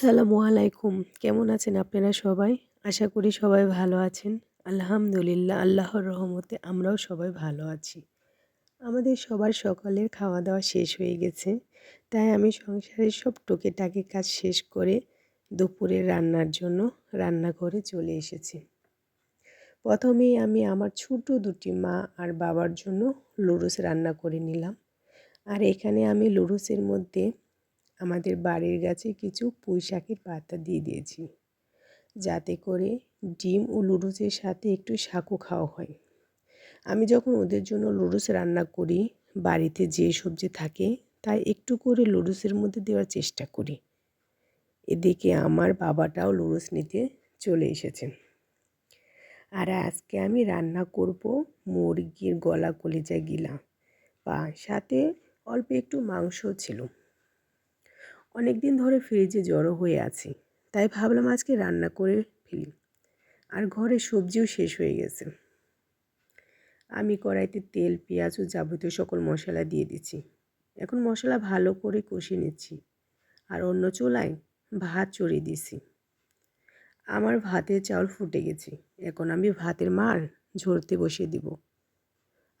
আসসালামু আলাইকুম। কেমন আছেন আপনারা সবাই? আশা করি সবাই ভালো আছেন। আলহামদুলিল্লাহ, আল্লাহর রহমতে আমরাও সবাই ভালো আছি। আমাদের সবার সকালের খাওয়া দাওয়া শেষ হয়ে গেছে। তাই আমি সংসারের সব টাকি কাজ শেষ করে দুপুরের রান্নার জন্য রান্নাঘরে চলে এসেছি। প্রথমেই আমি আমার ছোট দুটি মা আর বাবার জন্য লুরুস রান্না করে নিলাম। আর এখানে আমি লুরুসের মধ্যে আমাদের বাড়ির গাছে কিছু পুঁই শাকের পাতা দিয়ে দিয়েছি। যাতে করে ডিম ও লুডুসের সাথে একটু শাকও খাওয়া হয়। আমি যখন ওদের জন্য লুডুস রান্না করি, বাড়িতে যে সবজি থাকে, তাই একটু করে লুডুসের মধ্যে দেওয়ার চেষ্টা করি। এদিকে আমার বাবাটাও লুডুস নিতে চলে এসেছেন। আর আজকে আমি রান্না করব মুরগির গলা কলিজা গিলা। বা সাথে অল্প একটু মাংস ছিল। অনেক দিন ধরে ফ্রিজে জড়ো হয়ে আছে। তাই ভাবলাম আজকে রান্না করে ফেলি। আর ঘরে সবজিও শেষ হয়ে গেছে। আমি কড়াইতে তেল, পেঁয়াজ ও যাবতীয় সকল মশলা দিয়ে দিচ্ছি। এখন মশলা ভালো করে কষিয়ে নিচ্ছি। আর অন্য চুলায় ভাত চড়িয়ে দিছি আমার ভাতের চাউল ফুটে গেছে। এখন আমি ভাতের মার ঝরতে বসিয়ে দিব।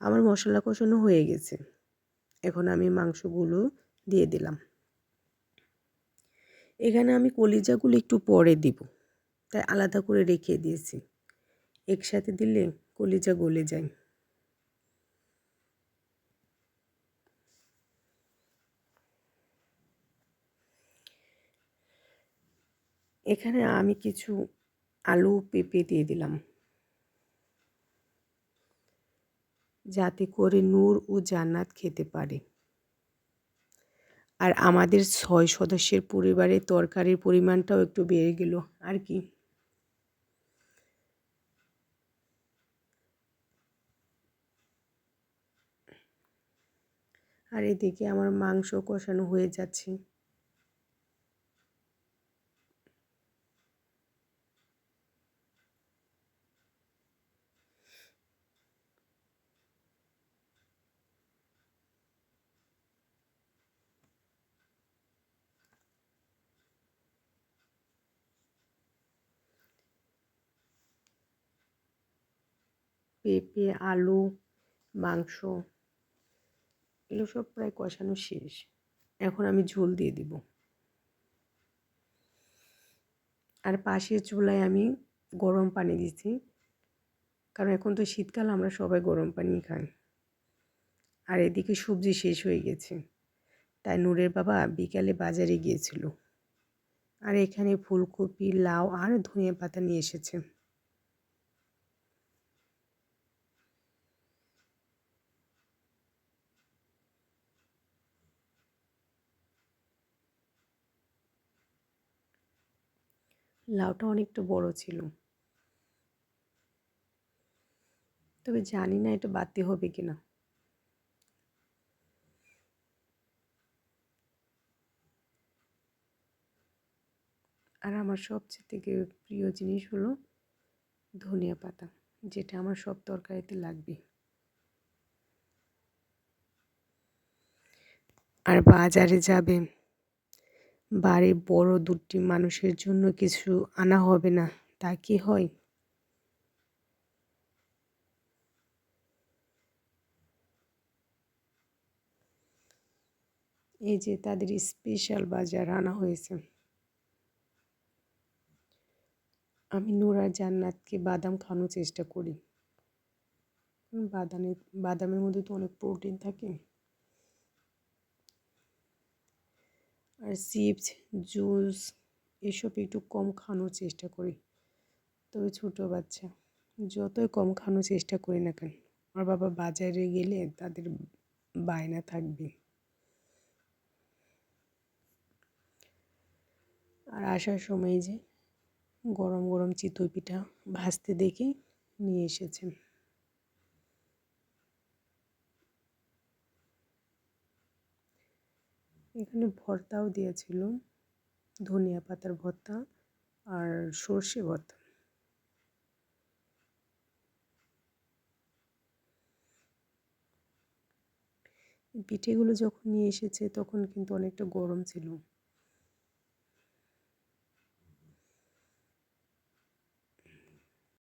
আমার মশলা কষানো হয়ে গেছে। এখন আমি মাংসগুলো দিয়ে দিলাম। এখানে আমি কলিজাগুলো একটু পরে দিব। তাই আলাদা করে রেখে দিয়েছি। একসাথে দিলে কলিজা গলে যায়। এখানে আমি কিছু আলু পেঁপে দিয়ে দিলাম। যাতে করে নূর ও জান্নাত খেতে পারে। আর আমাদের ছয় সদস্যের পরিবারে তরকারির পরিমাণটাও একটু বেড়ে গেল, আর কি। আর এদিকে আমার মাংস কষানো হয়ে যাচ্ছে। পেঁপে, আলু, মাংস, এগুলো সব প্রায় কষানো শেষ। এখন আমি ঝোল দিয়ে দিব। আর পাশের চুলায় আমি গরম পানি দিচ্ছি কারণ এখন তো শীতকাল, আমরা সবাই গরম পানি খাই। আর এদিকে সবজি শেষ হয়ে গেছে। তাই নূরের বাবা বিকালে বাজারে গিয়েছিল। আর এখানে ফুলকপি, লাউ আর ধনিয়া পাতা নিয়ে এসেছে। লাউটা অনেকটা বড় ছিল। তবে জানি না এটা বাড়তে হবে কিনা। আর আমার সবচেয়ে থেকে প্রিয় জিনিস হলো ধনিয়া পাতা, যেটা আমার সব তরকারিতে লাগবে। আর বাজারে যাবে বাড়ির বড় দুটি মানুষের জন্য কিছু আনা হবে না, তা কি হয়? এই যে তাদের স্পেশাল বাজার আনা হয়েছে। আমি নোরা জান্নাতকে বাদাম খাওয়ানোর চেষ্টা করি। বাদামের বাদামের মধ্যে তো অনেক প্রোটিন থাকে। আর চিপস জুস এসব একটু কম খাওয়ানোর চেষ্টা করি। তবে ছোটো বাচ্চা, যতই কম খাওয়ানোর চেষ্টা করি না কেন, আমার বাবা বাজারে গেলে তাদের বায়না থাকবে। আর আসার সময় যে গরম গরম চিতই পিঠা ভাজতে দেখে নিয়ে এসেছেন। এখানে ভর্তাও দিয়েছিল। ধনিয়া পাতার ভর্তা আর সর্ষে ভর্তা। পিঠেগুলো যখন নিয়ে এসেছে তখন কিন্তু অনেকটা গরম ছিল।